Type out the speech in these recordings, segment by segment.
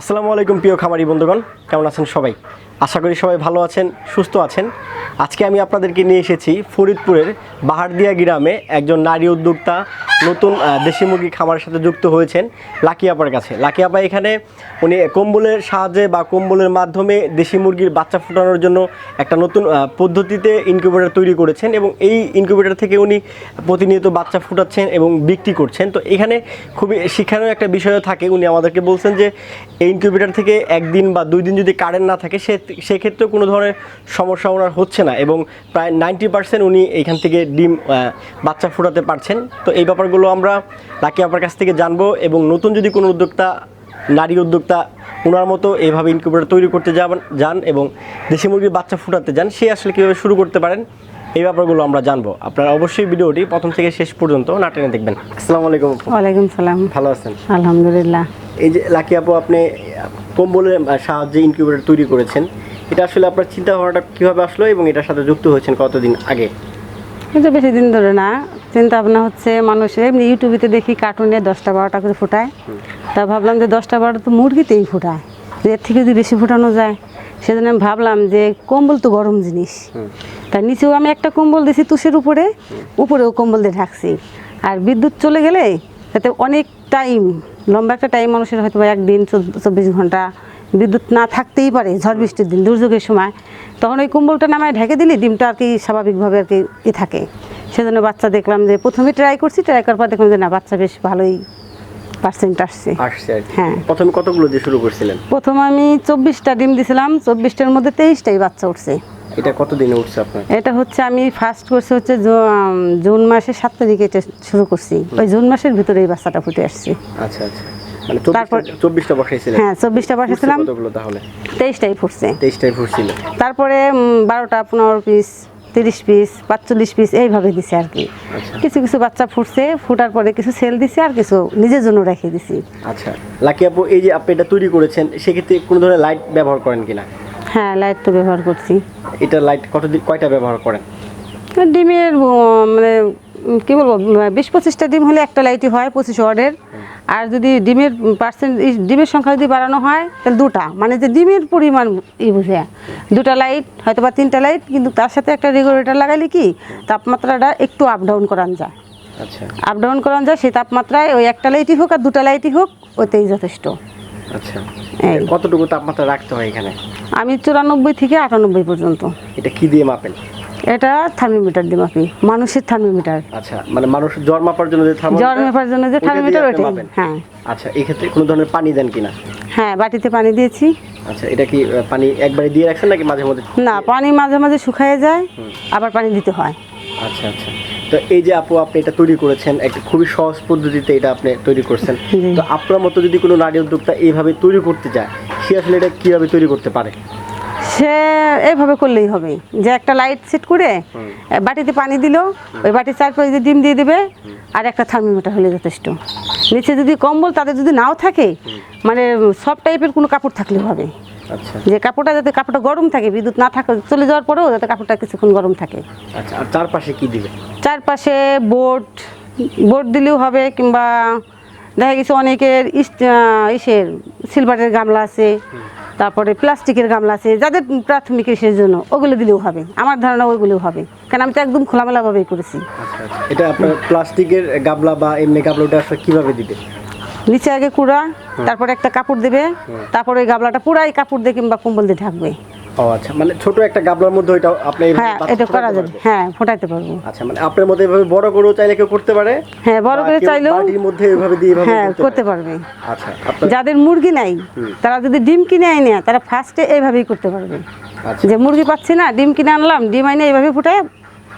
আসসালামু আলাইকুম প্রিয় খামারি বন্ধুগণ কেমন আছেন সবাই? আশা করি সবাই ভালো আছেন, সুস্থ আছেন। আজকে আমি আপনাদেরকে নিয়ে এসেছি ফরিদপুরের বাহারদিয়া গ্রামে একজন নারী উদ্যোক্তা, নতুন দেশি মুরগি খামারের সাথে যুক্ত হয়েছেন লাকি আপার কাছে। লাকি আপা এখানে, উনি কম্বলের সাহায্যে বা কম্বলের মাধ্যমে দেশি মুরগির বাচ্চা ফোটানোর জন্য একটা নতুন পদ্ধতিতে ইনকিউবেটর তৈরি করেছেন এবং এই ইনকিউবেটর থেকে উনি প্রতিনিয়ত বাচ্চা ফুটাচ্ছেন এবং বিক্রি করছেন। তো এখানে খুবই শিক্ষার একটা বিষয় থাকে। উনি আমাদেরকে বলছেন যে, এই ইনকিউবেটর থেকে একদিন বা দুই দিন যদি কারেন্ট না থাকে, সে সেক্ষেত্রে কোনো ধরনের সমস্যা ওনার হচ্ছে না এবং প্রায় নাইনটি পার্সেন্ট উনি এখান থেকে ডিম বাচ্চা ফোটাতে পারছেন। তো এই ব্যাপারগুলো আমরা লাকি আপার কাছ থেকে জানব এবং নতুন যদি কোনো উদ্যোক্তা, নারী উদ্যোক্তা ওনার মতো এইভাবে ইনকিউবেটার তৈরি করতে যান এবং দেশি মুরগির বাচ্চা ফুটাতে যান, সে আসলে কীভাবে শুরু করতে পারেন এই ব্যাপারগুলো আমরা জানব। আপনারা অবশ্যই ভিডিওটি প্রথম থেকে শেষ পর্যন্ত না টেনে দেখবেন। আসসালামু আলাইকুম। ওয়ালাইকুম সালাম। ভালো আছেন? আলহামদুলিল্লাহ। এই যে লাকি আপু আপনি কম্বলের সাহায্যে ইনকিউবেটর তৈরি করেছেন। এটা আসলে আপনার চিন্তা ভাবনাটা কীভাবে আসলো এবং এটার সাথে যুক্ত হয়েছেন কতদিন আগে? কিন্তু বেশি দিন ধরে না চিন্তা ভাবনা হচ্ছে মানুষের এমনি ইউটিউবেতে দেখি কার্টুনে দশটা বারোটা করে ফোটায়। তা ভাবলাম যে দশটা বারোটা তো মুরগিতেই ফোটায়। এর থেকে যদি বেশি ফোটানো যায় সেজন্য আমি ভাবলাম যে কম্বল তো গরম জিনিস। তার নিচেও আমি একটা কম্বল দিয়েছি তুষের উপরে উপরেও কম্বল দিয়ে ঢাকছি। আর বিদ্যুৎ চলে গেলে তাতে অনেক টাইম লম্বা একটা টাইম মানুষের হয়তো বা একদিন চব্বিশ ঘণ্টা বিদ্যুৎ না থাকতেই পারে ঝড় বৃষ্টির দিন দুর্যোগের সময়। তখন ওই কম্বলটা নামায় ঢেকে দিলে ডিমটা আর কি স্বাভাবিকভাবে আর কি ই থাকে। সেজন্য বাচ্চা দেখলাম যে প্রথমে ট্রাই করছি ট্রাই করার পর দেখলাম যে না বাচ্চা বেশ ভালোই পার্সেন্ট আসছে। আসছে হ্যাঁ। প্রথমে কতগুলো দিয়ে শুরু করছিলেন? প্রথম আমি চব্বিশটা ডিম দিছিলাম চব্বিশটার মধ্যে তেইশটাই বাচ্চা উঠছে। এটা কতদিনে উঠছে আপনার? এটা হচ্ছে আমি ফার্স্ট করছি হচ্ছে জুন মাসের সাত তারিখে এটা শুরু করছি। ওই জুন মাসের ভিতরে এই বাচ্চাটা ফুটে আসছে। আচ্ছা আচ্ছা। মানে তারপর- চব্বিশটা বসাইছিলেন? হ্যাঁ চব্বিশটা তাহলে? তেইশটাই ফুটছে। তেইশটাই ফুটছিল। তারপরে বারোটা পনেরো পিস তিরিশ পিস পাঁচচল্লিশ পিস এইভাবে দিছে আর কি। আচ্ছা। কিছু কিছু বাচ্চা ফুটছে ফুটার পরে কিছু সেল দিছে আর কিছু নিজের জন্য রেখে দিছি। আচ্ছা। লাকি আপু এই যে আপনি এটা তৈরি করেছেন সেক্ষেত্রে কোনো ধরনের লাইট ব্যবহার করেন কিনা? হ্যাঁ লাইট তো ব্যবহার করছি। এটা লাইট কতদিন কয়টা ব্যবহার করেন? ডিমের মানে কি বলব বিশ পঁচিশটা ডিম হলে একটা লাইটই হয় পঁচিশ ওয়ার্ডের আর যদি ডিমের পার্সেন্ট ডিমের সংখ্যা যদি বাড়ানো হয় তাহলে দুটা। মানে যে ডিমের পরিমাণ ই বুঝে। দুটা লাইট হয়তো বা তিনটা লাইট কিন্তু তার সাথে একটা রেগুলেটর লাগালে কি তাপমাত্রাটা একটু আপ ডাউন করানো যায়। আচ্ছা। আপ ডাউন করানো যায় সেই তাপমাত্রায় ওই একটা লাইটই হোক আর দুটা লাইটই হোক ওতেই যথেষ্ট। আচ্ছা। কতটুকু তাপমাত্রা রাখতে হয় এখানে? আমি চুরানব্বই থেকে আটানব্বই পর্যন্ত। এটা কি দিয়ে মাপেন? এটা থার্মোমিটার দিয়ে মাপি। মানুষের থার্মোমিটার। আচ্ছা মানে মানুষ জ্বর মাপার জন্য যে thermometer, জ্বর মাপার জন্য যে থার্মোমিটার মাপেন? হ্যাঁ। আচ্ছা এই ক্ষেত্রে কোনো ধরনের পানি দেন কিনা? হ্যাঁ বাটিতে পানি দিয়েছি। আচ্ছা এটা কি পানি একবারে দিয়ে রাখছেন নাকি মাঝে মধ্যে? না পানি মাঝে মাঝে শুকায় যায় আবার পানি দিতে হয়। আচ্ছা আচ্ছা। তো এই যে আপু আপনি এটা তৈরি করেছেন একটা খুবই সহজ পদ্ধতিতে এটা আপনি তৈরি করছেন। তো আপনার মতো যদি কোনো নারী উদ্যোক্তা এইভাবে তৈরি করতে যায় সে আসলে এটা কীভাবে তৈরি করতে পারে? সে এইভাবে করলেই হবে। যে একটা লাইট সেট করে বাটিতে পানি দিল ওই বাটির চারপাশে দিয়ে ডিম দিয়ে দেবে আর একটা থার্মোমিটার হলে যথেষ্ট। নিচে যদি কম্বল তাদের যদি নাও থাকে মানে সব টাইপের কোনো কাপড় থাকলেও হবে। যে কাপড়টা যাতে কাপড়টা গরম থাকে বিদ্যুৎ না থাকে চলে যাওয়ার পরেও যাতে কাপড়টা কিছুক্ষণ গরম থাকে। আচ্ছা আর চারপাশে কি দিবে চারপাশে বোর্ড বোর্ড দিলেও হবে কিংবা দেখা গেছে অনেকের ইস- ইসের সিলভারের গামলা আছে তারপরে প্লাস্টিকের গামলা আছে যাদের প্রাথমিক ইসের জন্য ওগুলো দিলেও হবে। আমার ধারণা ওইগুলোও হবে। কারণ আমি তো একদম খোলামেলাভাবেই করেছি। আচ্ছা আচ্ছা। এটা আপনার প্লাস্টিকের গাবলা বা এমনি আসলে কীভাবে দিবে নিচে আগে কুড়া তারপরে একটা কাপড় দেবে তারপরে ওই গাবলাটা পুরাই কাপড় দিয়ে কিংবা কম্বল দিয়ে ঢাকবে। ও আচ্ছা মানে ছোট একটা গাবলার মধ্যে ওইটা আপনি হ্যাঁ এটা করা যাবে। হ্যাঁ ফোটাইতে পারব। আচ্ছা মানে আপনার এভাবে বড় চাইলে কেউ করতে পারে? হ্যাঁ বড় করে চাইলেও বাটির মধ্যে এভাবে দিয়ে এভাবে হ্যাঁ করতে পারবে। আচ্ছা যাদের মুরগি নাই তারা যদি ডিম কিনে আনে তারা ফার্স্টে এইভাবেই করতে পারবে। আচ্ছা। যে মুরগি পাচ্ছি না ডিম কিনে আনলাম ডিম আইনে এইভাবে ফুটায়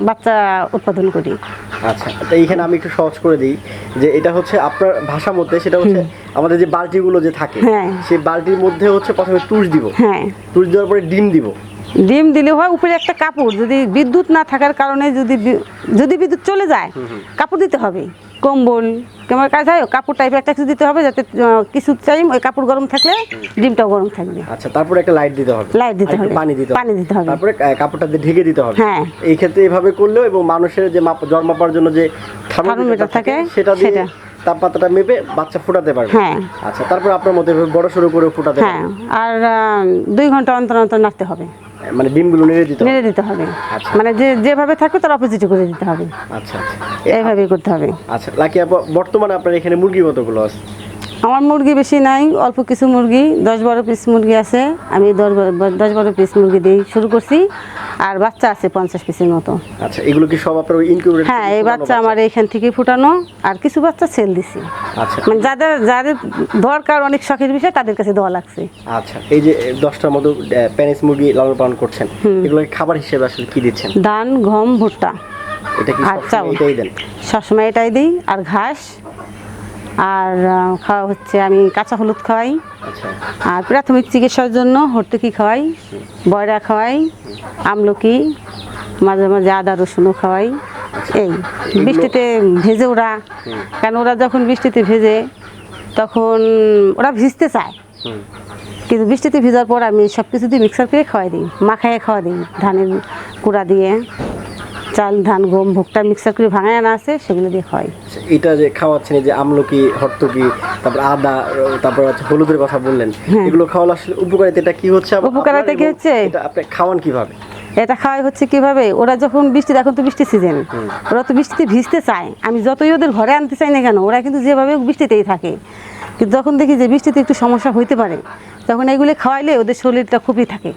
বাচ্চা উৎপাদন করি। আচ্ছা তো এইখানে আমি একটু সহজ করে দিই যে এটা হচ্ছে আপনার ভাষা মধ্যে সেটা হচ্ছে আমাদের যে বালতিগুলো যে থাকে হ্যাঁ। সেই বালতির মধ্যে হচ্ছে প্রথমে তুষ দিব। হ্যাঁ। তুষ দেওয়ার পরে ডিম দিব। ডিম দিলে হয় উপরে একটা কাপড় যদি বিদ্যুৎ না থাকার কারণে যদি বি- যদি বিদ্যুৎ চলে যায় কাপড় দিতে হবে। কম্বল কেমন কাজ হয় কাপড় টাইপের একটা কিছু দিতে হবে যাতে কিছু টাইম ওই কাপড় গরম থাকলে ডিমটাও গরম থাকবে আচ্ছা তারপরে একটা লাইট দিতে হবে লাইট দিতে হবে। পানি দিতে হবে পানি দিতে হবে। তারপরে কাপড়টা দিয়ে ঢেকে দিতে হবে হ্যাঁ। এই ক্ষেত্রে এভাবে করলেও এবং মানুষের যে মাপ জ্বর মাপার জন্য যে থার্মোমিটার থাকে সেটা দিয়ে সেটা। তাপমাত্রাটা মেপে বাচ্চা ফোটাতে পারবে। হ্যাঁ। আচ্ছা তারপর আপনার মতে বড় সড়ো করে ফোটাতে হ্যাঁ আর দুই ঘণ্টা অন্তর অন্তর নাড়তে হবে। মানে ডিমগুলো নেড়ে দিতে হবে? নেড়ে দিতে হবে। আচ্ছা। মানে যে যেভাবে থাকবে তার অপোজিটে করে দিতে হবে। আচ্ছা আচ্ছা। এইভাবেই করতে হবে। আচ্ছা লাকি আপা বর্তমানে আপনার এখানে মুরগি কতগুলো আছে? আমার মুরগি বেশি নাই অল্প কিছু মুরগি দশ বারো পিস মুরগি আছে। আমি দশ বারো- দশ বারো পিস মুরগি দিয়ে শুরু করছি। আর বাচ্চা আছে পঞ্চাশ পিসের মতো। আচ্ছা এগুলো কি সব আপনার ইনকিউবেটর হ্যাঁ এই বাচ্চা আমার এইখান থেকে ফুটানো আর কিছু বাচ্চা সেল দিছি। আচ্ছা। মানে যাদের যাদের দরকার অনেক শখের বিষয় তাদের কাছে দেওয়া লাগছে। আচ্ছা এই যে দশটার মতো প্যানিস মুরগি লালন পালন করছেন এগুলো খাবার হিসেবে আসলে কি দিচ্ছেন? ধান গম ভুট্টা। এটা কি সবসময় এটাই দেন? সবসময় এটাই দিই আর ঘাস আর খাওয়া হচ্ছে আমি কাঁচা হলুদ খাওয়াই। আচ্ছা। আর প্রাথমিক চিকিৎসার জন্য হর্তুকি খাওয়াই বয়রা খাওয়াই আমলকি মাঝে মাঝে আদা রসুনও খাওয়াই। এই বৃষ্টিতে ভেজে ওরা। কেন ওরা যখন বৃষ্টিতে ভেজে তখন ওরা ভিজতে চায়। কিন্তু বৃষ্টিতে ভেজার পর আমি সব কিছু দিয়ে মিক্সার করে খাওয়াই দিই মাখায় খাওয়া দিই ধানের কুড়া দিয়ে। চাল ধান গম ভুট্টা মিক্সার করে ভাঙায় আনা আছে সেগুলো দিয়ে খাওয়াই আচ্ছা, এটা যে খাওয়াচ্ছেন যে আমলকি হর্তকি তারপর আদা তারপর হচ্ছে হলুদের কথা বললেন এগুলো খাওয়ালে আসলে উপকারিতা এটা কি হচ্ছে হ্যাঁ। উপকারিতা কি হচ্ছে? এটা আপনি খাওয়ান কীভাবে? এটা খাওয়াই হচ্ছে কীভাবে? ওরা যখন বৃষ্টি এখন তো বৃষ্টি সিজন ওরা তো বৃষ্টিতে ভিজতে চায়। আমি যতই ওদের ঘরে আনতে চাই না কেন ওরা কিন্তু যেভাবে বৃষ্টিতেই থাকে। কিন্তু যখন দেখি যে বৃষ্টিতে একটু সমস্যা হইতে পারে তখন এগুলি খাওয়াইলে ওদের শরীরটা খুবই থাকে।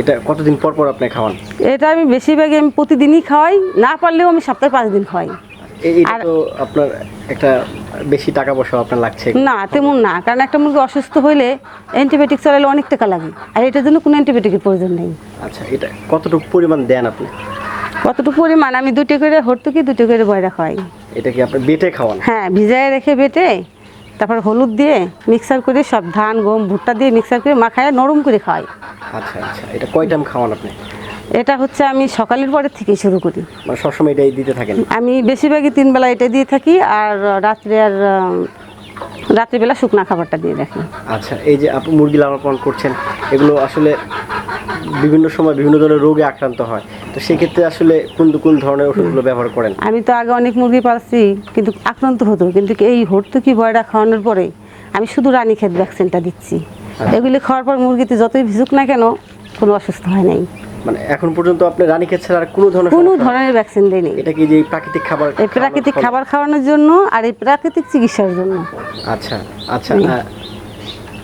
এটা কতদিন পর পর আপনি খাওয়ান? এটা আমি বেশিরভাগই আমি প্রতিদিনই খাওয়াই না পারলেও আমি সপ্তাহে পাঁচ দিন খাওয়াই এটা তো আপনার একটা বেশি টাকা পয়সা আপনার লাগছে। না তেমন না কারণ একটা মুরগি অসুস্থ হইলে অ্যান্টিবায়োটিক চালালে অনেক টাকা লাগে আর এটার জন্য কোনো অ্যান্টিবায়োটিকের প্রয়োজন নেই। আচ্ছা এটা কতটুকু পরিমাণ দেন আপনি? কতটুকু পরিমাণ? আমি দুটো করে হর্তুকি দুটো করে বয়রা খাওয়াই। এটা কি আপনি বেটে খাওয়ান? হ্যাঁ ভিজায় রেখে বেটে তারপর হলুদ দিয়ে মিক্সার করে সব ধান গম ভুট্টা দিয়ে মিক্সার করে মাখায় নরম করে খাওয়াই আচ্ছা আচ্ছা। এটা কয় টাইম খাওয়ান আপনি? এটা হচ্ছে আমি সকালের পরের থেকে শুরু করি। মানে সবসময় এটাই দিতে থাকেন? আমি বেশিরভাগই তিন বেলা এটা দিয়ে থাকি আর রাত্রে আর রাত্রিবেলা শুকনা খাবারটা দিয়ে রাখি। আচ্ছা এই যে আপনি মুরগি লালন পালন করছেন এগুলো আসলে বিভিন্ন সময় বিভিন্ন ধরনের রোগে আক্রান্ত হয়। তো সেক্ষেত্রে আসলে কোন কোন ধরনের ওষুধগুলো ব্যবহার করেন? আমি তো আগে অনেক মুরগি পালছি কিন্তু আক্রান্ত হতো কিন্তু এই হর্তুকি বয়রা খাওয়ানোর পরে আমি শুধু রানীক্ষেত ভ্যাকসিনটা দিচ্ছি। এগুলি খাওয়ার পর মুরগিতে যতই ভিজুক না কেন কোনো অসুস্থ হয় নাই। মানে এখন পর্যন্ত আপনি রানীক্ষেত ছাড়া আর কোনো ধরনের কোনো? ধরনের ভ্যাকসিন দেয়নি এটা কি যে প্রাকৃতিক খাবার এই প্রাকৃতিক খাবার খাওয়ানোর জন্য আর এই প্রাকৃতিক চিকিৎসার জন্য। আচ্ছা আচ্ছা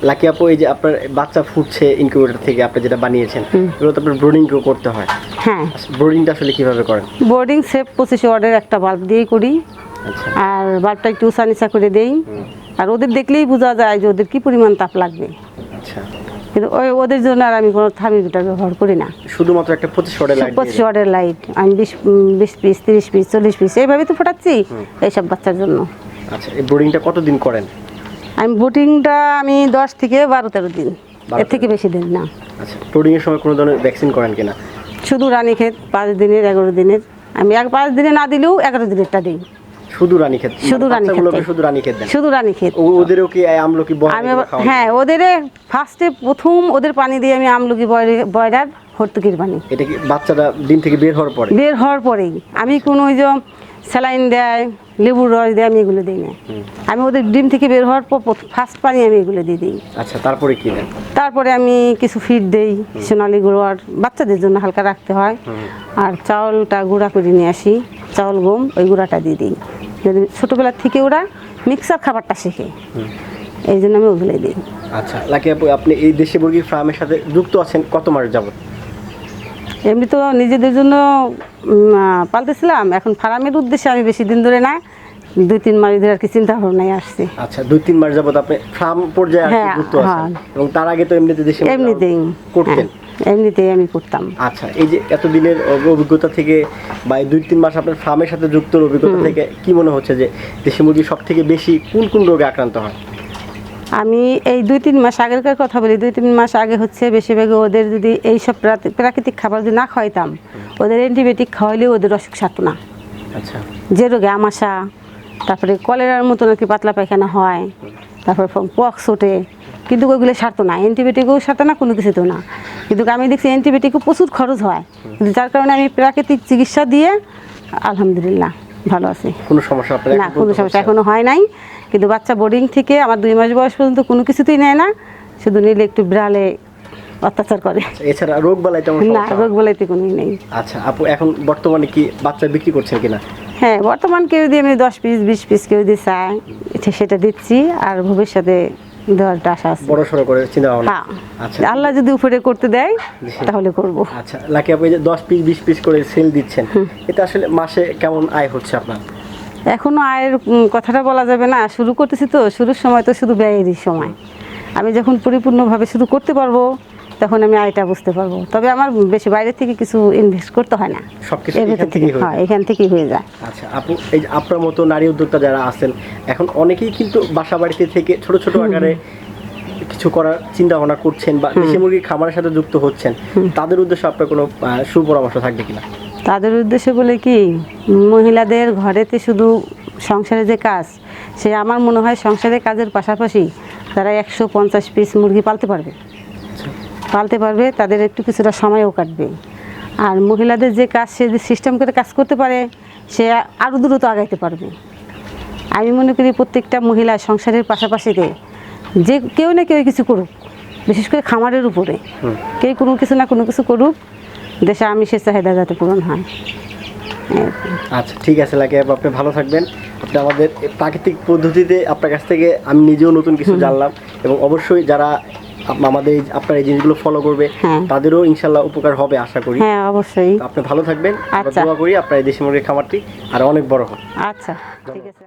লাকি আপু এই যে আপনার বাচ্চা ফুটছে ইনকিউবেটর থেকে আপনি যেটা বানিয়েছেন এগুলো তো আপনার ব্রোডিংকেও করতে হয়। হ্যাঁ। ব্রোডিংটা আসলে কীভাবে করেন? বোর্ডিং সেফ পঁচিশ ওয়ার্ডের একটা বাল্ব দিয়েই করি। আচ্ছা। আর বাল্বটা একটু উঁচা নিচা করে দেই। আর ওদের দেখলেই বোঝা যায় যে ওদের কি পরিমাণ তাপ লাগবে। আচ্ছা। কিন্তু ওই ওদের জন্য আর আমি কোনো থার্মিমিটার ব্যবহার করি না। শুধুমাত্র একটা পঁচিশ ওয়াটের লাইট পঁচিশ ওয়ার্ডের লাইট আমি বিশ বিশ পিস তিরিশ পিস চল্লিশ পিস এইভাবে তো ফোটাচ্ছি এইসব বাচ্চার জন্য। আচ্ছা এই ব্রোডিংটা কতদিন করেন? আমি বোটিংটা আমি দশ থেকে বারো তেরো দিন এর থেকে বেশি দিন না। আচ্ছা ব্রোডিং এর সময় কোনো ধরনের ভ্যাকসিন করেন কিনা? শুধু রানীক্ষেত পাঁচ দিনের এগারো দিনের। আমি এক পাঁচ দিনে না দিলেও এগারো দিনেরটা দিই। শুধু রানীক্ষেত? শুধু মানে রানীক্ষেত বাচ্চাগুলোকে দেন। শুধু রানীক্ষেত দেন? শুধু রানীক্ষেত। ও- ওদেরও কি আমলকি আমি হ্যাঁ? ওদের ফার্স্টে প্রথম ওদের পানি দিয়ে আমি আমলকি বয়- বয়রার ভর্তুকির পানি। এটা কি বাচ্চাটা ডিম থেকে বের হওয়ার পরে? বের হওয়ার পরেই। আমি কোনো ওই যে স্যালাইন দেয় লেবুর রস দিয়ে আমি এগুলো দিই না। আমি ওদের ডিম থেকে বের হওয়ার পর ফার্স্ট পানি আমি এগুলো দিয়ে দিই। আচ্ছা তারপরে কি দেন? তারপরে আমি কিছু ফিড দেই সোনালি গুঁড়োর বাচ্চাদের জন্য হালকা রাখতে হয়। আর চাউলটা গুঁড়া করে নিয়ে আসি চাউল গম ওই গুঁড়াটা দিয়ে দিই। যদি ছোটোবেলার থেকে ওরা মিক্সার খাবারটা শেখে। এই জন্য আমি ওগুলোই দিই। আচ্ছা লাকি আপু আপনি এই দেশি মুরগির ফার্মের সাথে যুক্ত আছেন কত মাস যাবত এমনি তো নিজেদের জন্য পালতেছিলাম। এখন ফার্মের উদ্দেশ্যে আমি বেশি দিন ধরে না দুই তিন মাস ধরে আর কি চিন্তা ভাবনায় আসছি। আচ্ছা দুই তিন মাস যাবত আপনি ফার্ম পর্যায়ে হ্যাঁ, যুক্ত আছেন। হ্যাঁ। এবং তার আগে তো এমনিতে দেশে মুরগি এমনিতেই করতেন। হ্যাঁ, এমনিতেই আমি করতাম। আচ্ছা এই যে এতদিনের অভ- অভিজ্ঞতা থেকে বা দুই তিন মাস আপনার ফার্মের সাথে যুক্ত অভিজ্ঞতা থেকে কি মনে হচ্ছে যে দেশি মুরগি সব থেকে বেশি কোন কোন রোগে আক্রান্ত হয়? আমি এই দুই তিন মাস আগেরকার কথা বলি দুই তিন মাস আগে হচ্ছে বেশিরভাগ ওদের যদি এই সব প্রাকৃতিক খাবার যদি না খাওয়াইতাম ওদের অ্যান্টিবায়োটিক খাওয়াইলেও ওদের অসুখ সারতো না। আচ্ছা। যে রোগে আমাশা তারপরে কলেরার মতো নাকি পাতলা পায়খানা হয় তারপরে পক্স ওঠে কিন্তু ওইগুলো সারতো না। অ্যান্টিবায়োটিকও সারতো না কোনো কিছুতেও না। কিন্তু আমি দেখছি অ্যান্টিবায়োটিকও প্রচুর খরচ হয়। কিন্তু যার কারণে আমি প্রাকৃতিক চিকিৎসা দিয়ে আলহামদুলিল্লাহ ভালো আছি। কোনো সমস্যা না কোনো সমস্যা? এখনও হয় নাই। কিন্তু বাচ্চা বোর্ডিং থেকে আমার দুই মাস বয়স পর্যন্ত কোনো কিছুতেই নেয় না শুধু নিলে একটু বিড়ালে অত্যাচার করে। এছাড়া রোগ বালাই তেমন না রোগ বলাইতে কোনোই নেই। আচ্ছা আপু এখন বর্তমানে কি বাচ্চা বিক্রি করছেন কিনা? হ্যাঁ বর্তমান কেউ দিয়ে আমি দশ পিস বিশ পিস কেউ দিয়ে চাই সেটা দিচ্ছি আর ভবিষ্যতে দেওয়ার একটা আশা আছে। বড় সড়ো করে চিন্তা ভাবনা হ্যাঁ আচ্ছা। আল্লাহ যদি উপরে করতে দেয় তাহলে করব। আচ্ছা লাকি আপু এই যে দশ পিস বিশ পিস করে সেল দিচ্ছেন এটা আসলে মাসে কেমন আয় হচ্ছে আপনার? এখনও আয়ের কথাটা বলা যাবে না। শুরু করতেছি তো শুরুর সময় তো শুধু ব্যয়েরই সময়। আমি যখন পরিপূর্ণভাবে শুরু করতে পারব তখন আমি আয়টা বুঝতে পারব। তবে আমার বেশি বাইরে থেকে কিছু ইনভেস্ট করতে হয় না। এর এখান ভেতর থেকে থেকেই হয়ে হ্যাঁ এখান থেকেই হয়ে যায়। আচ্ছা আপু এই যে আপনার মতো নারী উদ্যোক্তা যারা আছেন এখন অনেকেই কিন্তু বাসা বাড়িতে থেকে ছোট ছোট আকারে কিছু করার চিন্তা ভাবনা করছেন বা দেশি মুরগির খামারের সাথে যুক্ত হচ্ছেন তাদের উদ্দেশ্যে আপনার কোনো সুপরামর্শ থাকবে কিনা? তাদের উদ্দেশ্য বলে কি মহিলাদের ঘরেতে শুধু সংসারে যে কাজ সে আমার মনে হয় সংসারের কাজের পাশাপাশি তারা একশো পঞ্চাশ পিস মুরগি পালতে পারবে। পালতে পারবে তাদের একটু কিছুটা সময়ও কাটবে। আর মহিলাদের যে কাজ সে যে সিস্টেম করে কাজ করতে পারে সে আরও দ্রুত আগাইতে পারবে। আমি মনে করি প্রত্যেকটা মহিলা সংসারের পাশাপাশিতে যে কেউ না কেউ কিছু করুক বিশেষ করে খামারের উপরে। কেউ কোনো কিছু না কোনো কিছু করুক দেশে আমিষের চাহিদা যাতে পূরণ হয়। আচ্ছা ঠিক আছে লাগে আপনি ভালো থাকবেন। আপনি আমাদের প্রাকৃতিক পদ্ধতিতে আপনার কাছ থেকে আমি নিজেও নতুন কিছু জানলাম এবং অবশ্যই যারা আমাদের আপনার এই জিনিসগুলো ফলো করবে হ্যাঁ। তাদেরও ইনশাল্লাহ উপকার হবে আশা করি। হ্যাঁ অবশ্যই। আপনি ভালো থাকবেন। আচ্ছা। দোয়া করি আপনার এই দেশি মুরগির খামারটি আর অনেক বড় হোক। আচ্ছা ঠিক আছে।